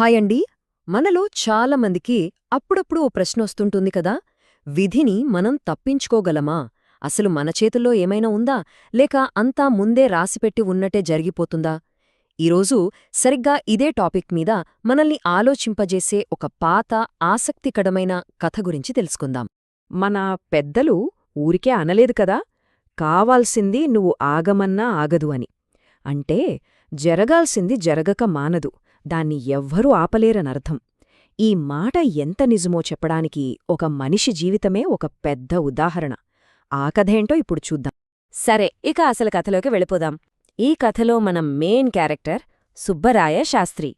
Hi అండి. మనలో చాలామందికి అప్పుడప్పుడు ఓ ప్రశ్న వస్తుంటుంది కదా. విధిని మనం తప్పించుకోగలమా? అసలు మన చేతుల్లో ఏమైనా ఉందా? లేక అంతా ముందే రాసిపెట్టి ఉన్నట్టే జరిగిపోతుందా? ఈరోజు సరిగ్గా ఇదే టాపిక్ మీద మనల్ని ఆలోచింపజేసే ఒక పాత ఆసక్తికరమైన కథ గురించి తెలుసుకుందాం. మన పెద్దలు ఊరికే అనలేదు కదా. కావాల్సింది నువ్వు ఆగమన్నా ఆగదు అని. అంటే జరగాల్సింది జరగక మానదు. దాన్ని ఎవ్వరూ ఆపలేరనర్థం. ఈ మాట ఎంత నిజమో చెప్పడానికి ఒక మనిషి జీవితమే ఒక పెద్ద ఉదాహరణ. ఆ కథేంటో ఇప్పుడు చూద్దాం. సరే ఇక అసలు కథలోకి వెళ్ళిపోదాం. ఈ కథలో మన మెయిన్ క్యారెక్టర్ సుబ్బరాయ శాస్త్రి.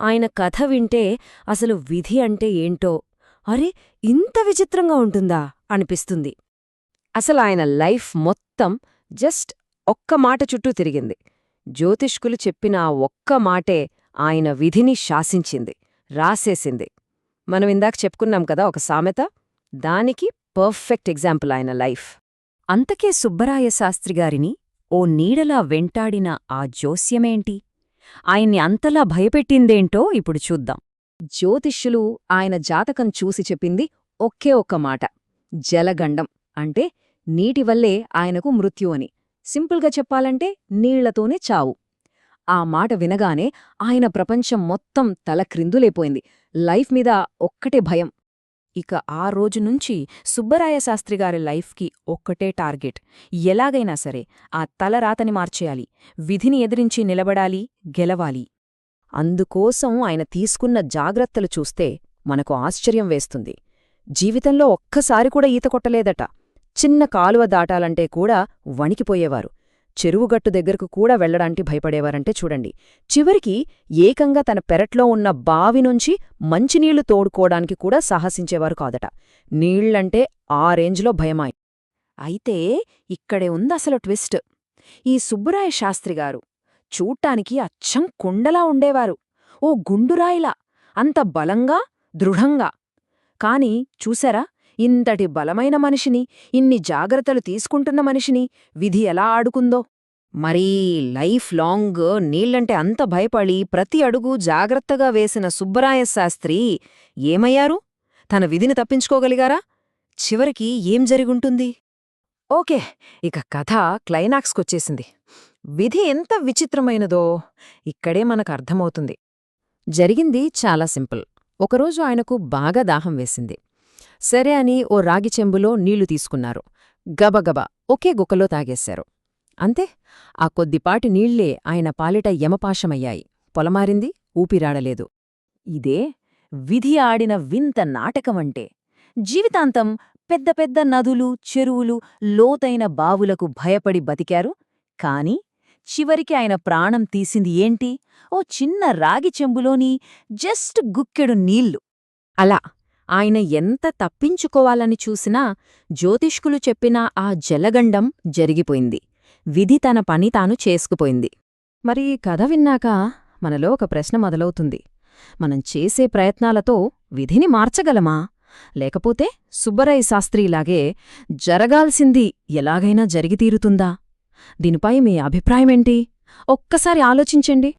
ఆయన కథ వింటే అసలు విధి అంటే ఏంటో అరే ఇంత విచిత్రంగా ఉంటుందా అనిపిస్తుంది. అసలు ఆయన లైఫ్ మొత్తం జస్ట్ ఒక్క మాట చుట్టూ తిరిగింది. జ్యోతిష్కులు చెప్పిన ఆ ఒక్క మాటే ఆయన విధిని శాసించింది రాసేసింది. మనం ఇందాక చెప్పుకున్నాం కదా ఒక సామెత దానికి పర్ఫెక్ట్ ఎగ్జాంపుల్ ఆయన లైఫ్. అంతకే సుబ్బరాయ శాస్త్రిగారిని ఓ నీడలా వెంటాడిన ఆ జోస్యమేంటి? ఆయన్ని అంతలా భయపెట్టిందేంటో ఇప్పుడు చూద్దాం. జ్యోతిష్యులు ఆయన జాతకం చూసి చెప్పింది ఒకే ఒక్క మాట జలగండం అంటే నీటివల్లే ఆయనకు మృత్యు అని సింపుల్గా చెప్పాలంటే నీళ్ళతోనే చావు. ఆ మాట వినగానే ఆయన ప్రపంచం మొత్తం తల క్రిందులేపోయింది. లైఫ్ మీద ఒక్కటే భయం. ఇక ఆ రోజు నుంచి సుబ్బరాయ శాస్త్రిగారి లైఫ్కి ఒక్కటే టార్గెట్. ఎలాగైనా సరే ఆ తలరాతని మార్చేయాలి. విధిని ఎదిరించి నిలబడాలి గెలవాలి. అందుకోసం ఆయన తీసుకున్న జాగ్రత్తలు చూస్తే మనకు ఆశ్చర్యం వేస్తుంది. జీవితంలో ఒక్కసారి కూడా ఈత కొట్టలేదట. చిన్న కాలువ దాటాలంటే కూడా వణికిపోయేవారు. చెరువుగట్టు దగ్గరకు కూడా వెళ్ళడానికి భయపడేవారంటే చూడండి. చివరికి ఏకంగా తన పెరట్లో ఉన్న బావి నుంచి మంచినీళ్ళు తోడుకోవడానికి కూడా సాహసించేవారు కాదట. నీళ్ళంటే ఆ రేంజ్లో భయమాయి. అయితే ఇక్కడే ఉందసలు ట్విస్ట్. ఈ సుబ్బరాయ శాస్త్రిగారు చూట్టానికి అచ్చం కుండలా ఉండేవారు. ఓ గుండురాయిలా అంత బలంగా దృఢంగా. కాని చూసారా? ఇంతటి బలమైన మనిషిని ఇన్ని జాగ్రత్తలు తీసుకుంటున్న మనిషిని విధి ఎలా ఆడుకుందో? మరీ లైఫ్ లాంగ్ నీళ్ళంటే అంత భయపడి ప్రతి అడుగు జాగ్రత్తగా వేసిన సుబ్బరాయ శాస్త్రి ఏమయ్యారు? తన విధిని తప్పించుకోగలిగారా? చివరికి ఏం జరిగుంటుంది? ఓకే ఇక కథ క్లైనాక్స్కొచ్చేసింది విధి ఎంత విచిత్రమైనదో ఇక్కడే మనకు అర్థమవుతుంది. జరిగింది చాలా సింపుల్. ఒకరోజు ఆయనకు బాగా దాహం వేసింది. సరే అని ఓ రాగి చెంబులో నీళ్ళు తీసుకున్నారు. గబగబ ఒకే గుక్కలో తాగేశారు. అంతే ఆ కొద్దిపాటి నీళ్ళే ఆయన పాలిట యమపాశమయ్యాయి. పొలమారింది ఊపిరాడలేదు. ఇదే విధి ఆడిన వింత నాటకమంటే జీవితాంతం పెద్ద పెద్ద నదులు చెరువులు లోతైన బావులకు భయపడి బతికారు. కాని చివరికి ఆయన ప్రాణం తీసింది ఏంటి? ఓ చిన్న రాగి చెంబులోని జస్ట్ గుక్కెడు నీళ్ళు. అలా ఆయన ఎంత తప్పించుకోవాలని చూసినా జ్యోతిష్కులు చెప్పిన ఆ జలగండం జరిగిపోయింది. విధి తన పని తాను చేసుకుపోయింది. మరి కథ విన్నాక మనలో ఒక ప్రశ్న మొదలవుతుంది. మనం చేసే ప్రయత్నాలతో విధిని మార్చగలమా? లేకపోతే సుబ్బరయ్య శాస్త్రిలాగే జరగాల్సింది ఎలాగైనా జరిగితీరుతుందా? దీనిపై మీ అభిప్రాయమేంటి? ఒక్కసారి ఆలోచించండి.